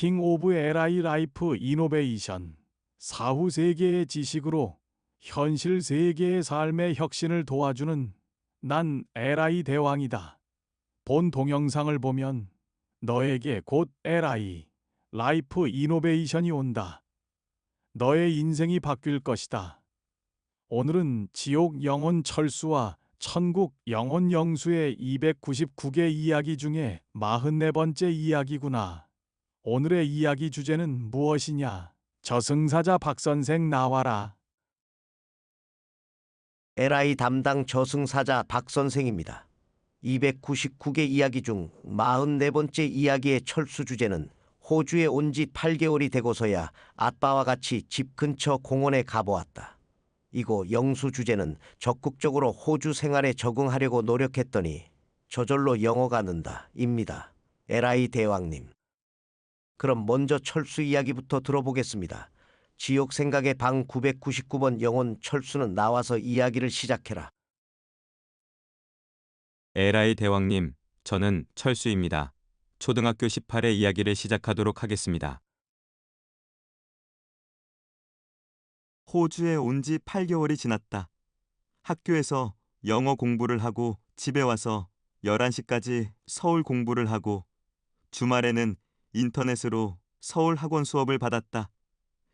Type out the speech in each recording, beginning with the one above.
킹 오브 LI 라이프 이노베이션 사후 세계의 지식으로 현실 세계의 삶의 혁신을 도와주는 난 LI 대왕이다. 본 동영상을 보면 너에게 곧 LI 라이프 이노베이션이 온다. 너의 인생이 바뀔 것이다. 오늘은 지옥 영혼 철수와 천국 영혼 영수의 299개 이야기 중에 44번째 이야기구나. 오늘의 이야기 주제는 무엇이냐? 저승사자 박선생 나와라. LI 담당 저승사자 박 선생입니다. 299개 이야기 중 44번째 이야기의 철수 주제는 호주에 온 지 8개월이 되고서야 아빠와 같이 집 근처 공원에 가보았다. 이고 영수 주제는 적극적으로 호주 생활에 적응하려고 노력했더니 저절로 영어가 는다. 입니다. LI 대왕님. 그럼 먼저 철수 이야기부터 들어보겠습니다. 지옥 생각의 방 999번 영혼 철수는 나와서 이야기를 시작해라. 에라이 대왕님, 저는 철수입니다. 초등학교 18회 이야기를 시작하도록 하겠습니다. 호주에 온 지 8개월이 지났다. 학교에서 영어 공부를 하고 집에 와서 11시까지 서울 공부를 하고 주말에는 인터넷으로 서울 학원 수업을 받았다.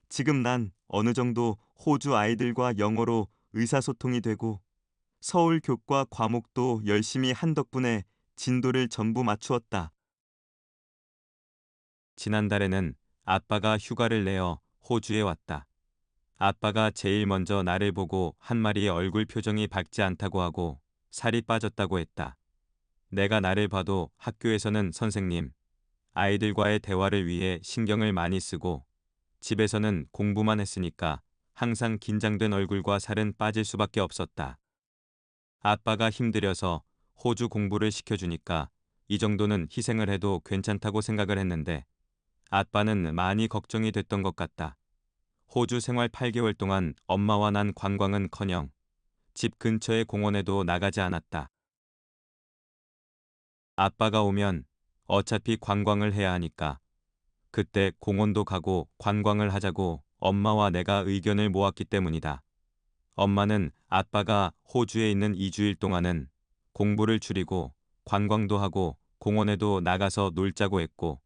지금 난 어느 정도 호주 아이들과 영어로 의사소통이 되고 서울 교과 과목도 열심히 한 덕분에 진도를 전부 맞추었다. 지난달에는 아빠가 휴가를 내어 호주에 왔다. 아빠가 제일 먼저 나를 보고 한 마리의 얼굴 표정이 밝지 않다고 하고 살이 빠졌다고 했다. 내가 나를 봐도 학교에서는 선생님, 아이들과의 대화를 위해 신경을 많이 쓰고 집에서는 공부만 했으니까 항상 긴장된 얼굴과 살은 빠질 수밖에 없었다. 아빠가 힘들여서 호주 공부를 시켜주니까 이 정도는 희생을 해도 괜찮다고 생각을 했는데 아빠는 많이 걱정이 됐던 것 같다. 호주 생활 8개월 동안 엄마와 난 관광은 커녕 집 근처의 공원에도 나가지 않았다. 아빠가 오면 어차피 관광을 해야 하니까 그때 공원도 가고 관광을 하자고 엄마와 내가 의견을 모았기 때문이다. 엄마는 아빠가 호주에 있는 2주일 동안은 공부를 줄이고 관광도 하고 공원에도 나가서 놀자고 했고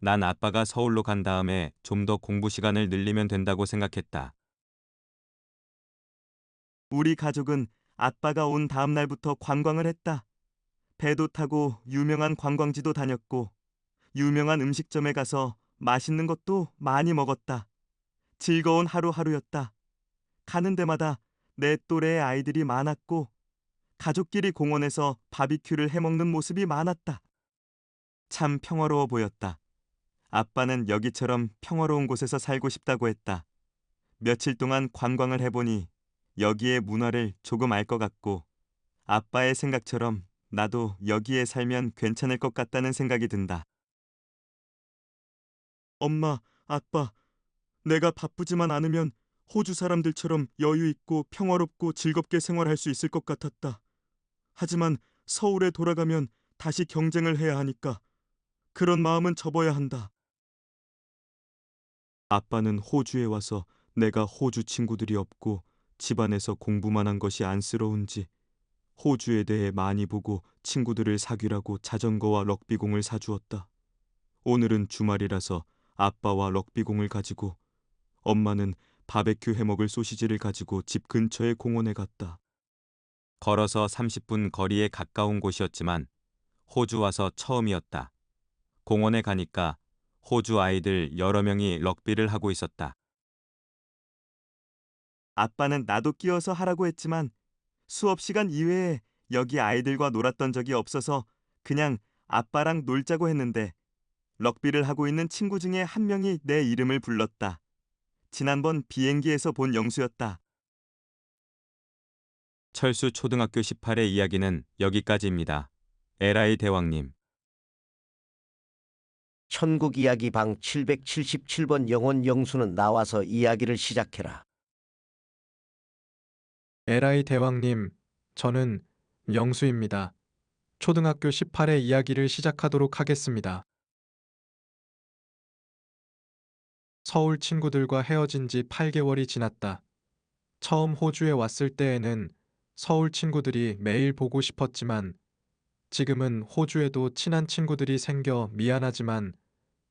난 아빠가 서울로 간 다음에 좀 더 공부 시간을 늘리면 된다고 생각했다. 우리 가족은 아빠가 온 다음 날부터 관광을 했다. 배도 타고 유명한 관광지도 다녔고 유명한 음식점에 가서 맛있는 것도 많이 먹었다. 즐거운 하루하루였다. 가는 데마다 내 또래의 아이들이 많았고 가족끼리 공원에서 바비큐를 해먹는 모습이 많았다. 참 평화로워 보였다. 아빠는 여기처럼 평화로운 곳에서 살고 싶다고 했다. 며칠 동안 관광을 해보니 여기의 문화를 조금 알 것 같고 아빠의 생각처럼 나도 여기에 살면 괜찮을 것 같다는 생각이 든다. 엄마, 아빠, 내가 바쁘지만 않으면 호주 사람들처럼 여유 있고 평화롭고 즐겁게 생활할 수 있을 것 같았다. 하지만 서울에 돌아가면 다시 경쟁을 해야 하니까 그런 마음은 접어야 한다. 아빠는 호주에 와서 내가 호주 친구들이 없고 집안에서 공부만 한 것이 안쓰러운지 호주에 대해 많이 보고 친구들을 사귀라고 자전거와 럭비공을 사주었다. 오늘은 주말이라서 아빠와 럭비공을 가지고 엄마는 바베큐 해먹을 소시지를 가지고 집 근처의 공원에 갔다. 걸어서 30분 거리에 가까운 곳이었지만 호주 와서 처음이었다. 공원에 가니까 호주 아이들 여러 명이 럭비를 하고 있었다. 아빠는 나도 끼어서 하라고 했지만 수업 시간 이외에 여기 아이들과 놀았던 적이 없어서 그냥 아빠랑 놀자고 했는데 럭비를 하고 있는 친구 중에 한 명이 내 이름을 불렀다. 지난번 비행기에서 본 영수였다. 철수 초등학교 18회 이야기는 여기까지입니다. 에라이 대왕님. 천국 이야기 방 777번 영혼 영수는 나와서 이야기를 시작해라. 에라이 대왕님, 저는 영수입니다. 초등학교 18회 이야기를 시작하도록 하겠습니다. 서울 친구들과 헤어진 지 8개월이 지났다. 처음 호주에 왔을 때에는 서울 친구들이 매일 보고 싶었지만 지금은 호주에도 친한 친구들이 생겨 미안하지만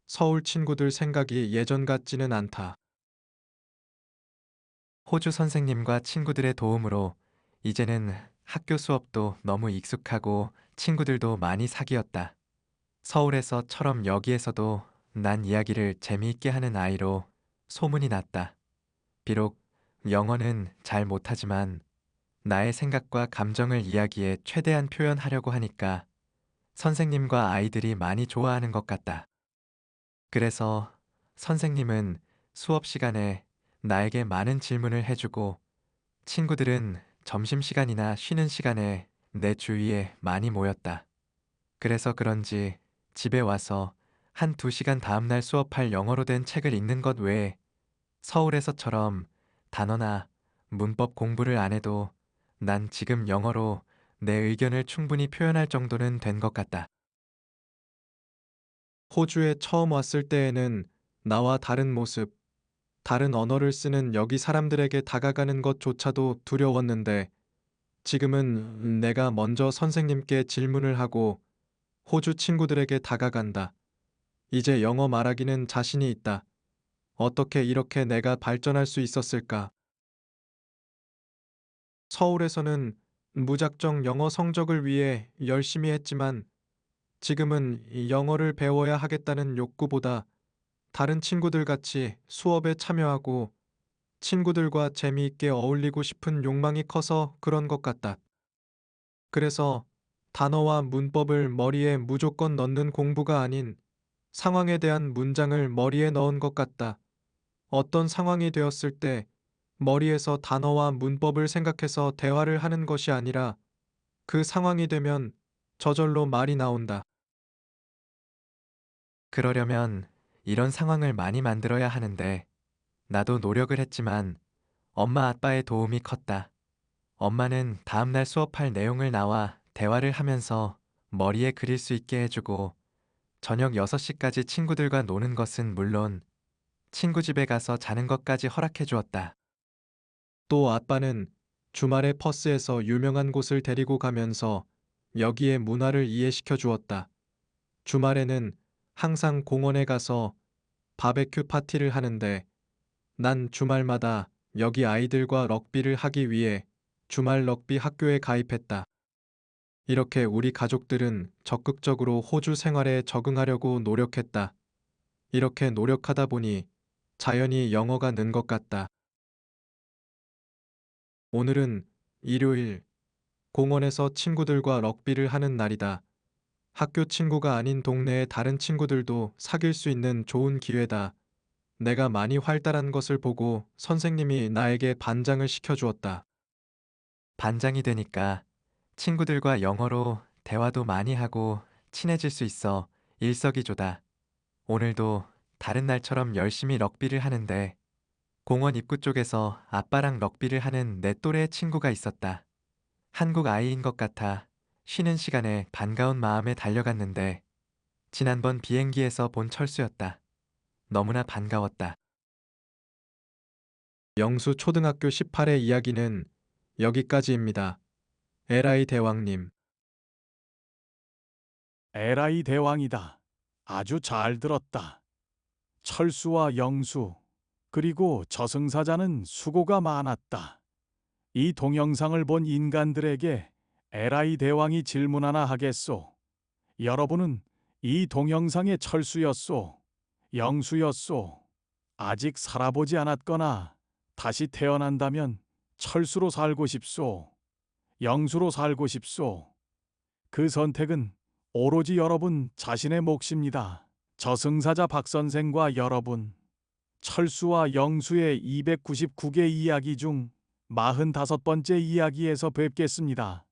서울 친구들 생각이 예전 같지는 않다. 호주 선생님과 친구들의 도움으로 이제는 학교 수업도 너무 익숙하고 친구들도 많이 사귀었다. 서울에서처럼 여기에서도 난 이야기를 재미있게 하는 아이로 소문이 났다. 비록 영어는 잘 못하지만 나의 생각과 감정을 이야기에 최대한 표현하려고 하니까 선생님과 아이들이 많이 좋아하는 것 같다. 그래서 선생님은 수업 시간에 나에게 많은 질문을 해주고 친구들은 점심시간이나 쉬는 시간에 내 주위에 많이 모였다. 그래서 그런지 집에 와서 한 두 시간 다음날 수업할 영어로 된 책을 읽는 것 외에 서울에서처럼 단어나 문법 공부를 안 해도 난 지금 영어로 내 의견을 충분히 표현할 정도는 된 것 같다. 호주에 처음 왔을 때에는 나와 다른 모습, 다른 언어를 쓰는 여기 사람들에게 다가가는 것조차도 두려웠는데 지금은 내가 먼저 선생님께 질문을 하고 호주 친구들에게 다가간다. 이제 영어 말하기는 자신이 있다. 어떻게 이렇게 내가 발전할 수 있었을까? 서울에서는 무작정 영어 성적을 위해 열심히 했지만 지금은 이 영어를 배워야 하겠다는 욕구보다 다른 친구들 같이 수업에 참여하고 친구들과 재미있게 어울리고 싶은 욕망이 커서 그런 것 같다. 그래서 단어와 문법을 머리에 무조건 넣는 공부가 아닌 상황에 대한 문장을 머리에 넣은 것 같다. 어떤 상황이 되었을 때 머리에서 단어와 문법을 생각해서 대화를 하는 것이 아니라 그 상황이 되면 저절로 말이 나온다. 그러려면 이런 상황을 많이 만들어야 하는데 나도 노력을 했지만 엄마 아빠의 도움이 컸다. 엄마는 다음날 수업할 내용을 나와 대화를 하면서 머리에 그릴 수 있게 해주고 저녁 6시까지 친구들과 노는 것은 물론 친구 집에 가서 자는 것까지 허락해 주었다. 또 아빠는 주말에 퍼스에서 유명한 곳을 데리고 가면서 여기의 문화를 이해시켜 주었다. 주말에는 항상 공원에 가서 바베큐 파티를 하는데 난 주말마다 여기 아이들과 럭비를 하기 위해 주말 럭비 학교에 가입했다. 이렇게 우리 가족들은 적극적으로 호주 생활에 적응하려고 노력했다. 이렇게 노력하다 보니 자연히 영어가 는 것 같다. 오늘은 일요일 공원에서 친구들과 럭비를 하는 날이다. 학교 친구가 아닌 동네의 다른 친구들도 사귈 수 있는 좋은 기회다. 내가 많이 활달한 것을 보고 선생님이 나에게 반장을 시켜주었다. 반장이 되니까 친구들과 영어로 대화도 많이 하고 친해질 수 있어 일석이조다. 오늘도 다른 날처럼 열심히 럭비를 하는데 공원 입구 쪽에서 아빠랑 럭비를 하는 내 또래의 친구가 있었다. 한국 아이인 것 같아 쉬는 시간에 반가운 마음에 달려갔는데 지난번 비행기에서 본 철수였다. 너무나 반가웠다. 영수 초등학교 18회 이야기는 여기까지입니다. 에라이 대왕님. 에라이 대왕이다. 아주 잘 들었다. 철수와 영수, 그리고 저승사자는 수고가 많았다. 이 동영상을 본 인간들에게 에라이 대왕이 질문 하나 하겠소. 여러분은 이 동영상의 철수였소, 영수였소. 아직 살아보지 않았거나 다시 태어난다면 철수로 살고 싶소, 영수로 살고 싶소. 그 선택은 오로지 여러분 자신의 몫입니다. 저승사자 박 선생과 여러분, 철수와 영수의 299개 이야기 중 45번째 이야기에서 뵙겠습니다.